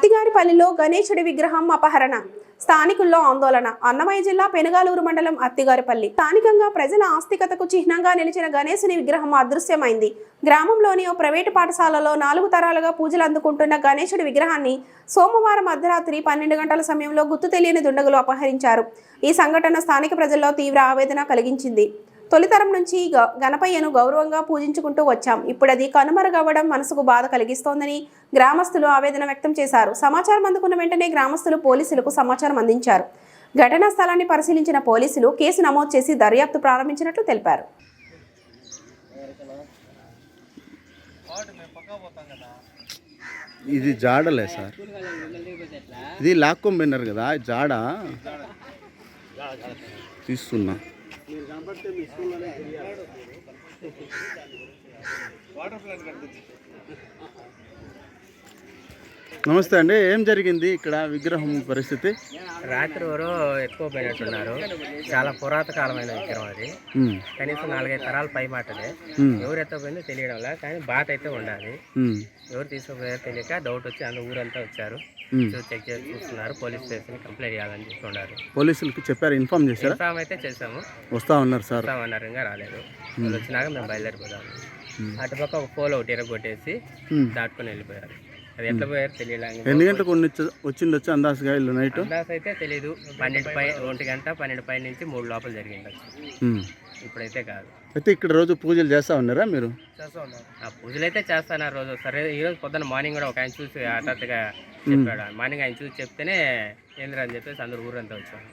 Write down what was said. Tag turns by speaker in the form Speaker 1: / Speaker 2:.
Speaker 1: అత్తిగారిపల్లిలో గణేశుడి విగ్రహం అపహరణ స్థానికుల్లో ఆందోళన. అన్నమయ్య జిల్లా పెనుగాలూరు మండలం అత్తిగారిపల్లి. స్థానికంగా ప్రజల ఆస్తికతకు చిహ్నంగా నిలిచిన గణేశుని విగ్రహం అదృశ్యమైంది. గ్రామంలోని ఓ ప్రైవేటు పాఠశాలలో నాలుగు తరాలుగా పూజలు అందుకుంటున్న గణేశుడి విగ్రహాన్ని సోమవారం అర్ధరాత్రి పన్నెండు గంటల సమయంలో గుర్తు తెలియని దుండగులు అపహరించారు. ఈ సంఘటన స్థానిక ప్రజల్లో తీవ్ర ఆవేదన కలిగించింది. తొలితరం నుంచి గ- గణపయ్యను గౌరవంగా పూజించుకుంటూ వచ్చాం. ఇప్పుడు అది కనుమరుగవ్వడం మనసుకు బాధ కలిగిస్తోందని గ్రామస్తులు ఆవేదన వ్యక్తం చేశారు. సమాచారం అందుకున్న వెంటనే గ్రామస్తులు పోలీసులకు సమాచారం అందించారు. ఘటనా స్థలాన్ని పరిశీలించిన పోలీసులు కేసు నమోదు చేసి దర్యాప్తు ప్రారంభించినట్లు తెలిపారు.
Speaker 2: ఇది జాడలే సార్. ఇది లాక్కొంబిన్నారు కదా జాడ. తీస్తున్నా. కనబడితే మీ స్కూల్లోనే వాటర్ ప్లాంట్ కడుతుంది నమస్తే అండి. ఏం జరిగింది ఇక్కడ విగ్రహం పరిస్థితి?
Speaker 3: రాత్రి ఎవరో ఎక్కువ పోయినట్టున్నారు చాలా పురాతకాలమైన విగ్రహం అది. కనీసం నాలుగైదు తరాల పై మాటదే ఎవరు ఎత్తపోయిందో తెలియడంలా కానీ బాత అయితే ఉండాలి. ఎవరు తీసుకుపోయారో తెలియక డౌట్ వచ్చి అందరూ ఊరంతా వచ్చారు. చెక్ చేసి చూస్తున్నారు. పోలీస్ స్టేషన్ కంప్లైంట్ చేయాలని చెప్తున్నారు
Speaker 2: పోలీసులకి చెప్పారు ఇన్ఫార్మ్ చేశారా?
Speaker 3: ఇన్ఫామ్ అయితే చేసాము
Speaker 2: వస్తా ఉన్నారు సార్.
Speaker 3: వస్తామన్నారు ఇంకా రాలేదు. వచ్చినాక మేము బయలుదేరిపోదాము. అటుపక్క ఒక పోల్ ఒకటి ఎరగొట్టేసి
Speaker 2: ఉమ్.
Speaker 3: దాటుకొని వెళ్ళిపోయారు. అది ఎట్లా పోయారు తెలియలే
Speaker 2: ఎన్ని గంటలకు వచ్చిండొచ్చు అందాజుగా ఇల్లు నైట్?
Speaker 3: అందాస్ అయితే తెలియదు పన్నెండు పై ఒంటి గంట పన్నెండు పై నుంచి మూడు లోపల జరిగింది. ఇప్పుడైతే కాదు.
Speaker 2: అయితే ఇక్కడ రోజు పూజలు చేస్తా ఉన్నారా మీరు?
Speaker 3: ఆ పూజలు అయితే చేస్తాను ఆ రోజు సరే ఈ రోజు పొద్దున్న మార్నింగ్ కూడా ఒక ఆయన చూసి హఠాత్తుగా చెప్పాడు. మార్నింగ్ ఆయన చూసి చెప్తేనే ఏంద్రా అని చెప్పేసి అందరు ఊరంతా వచ్చాము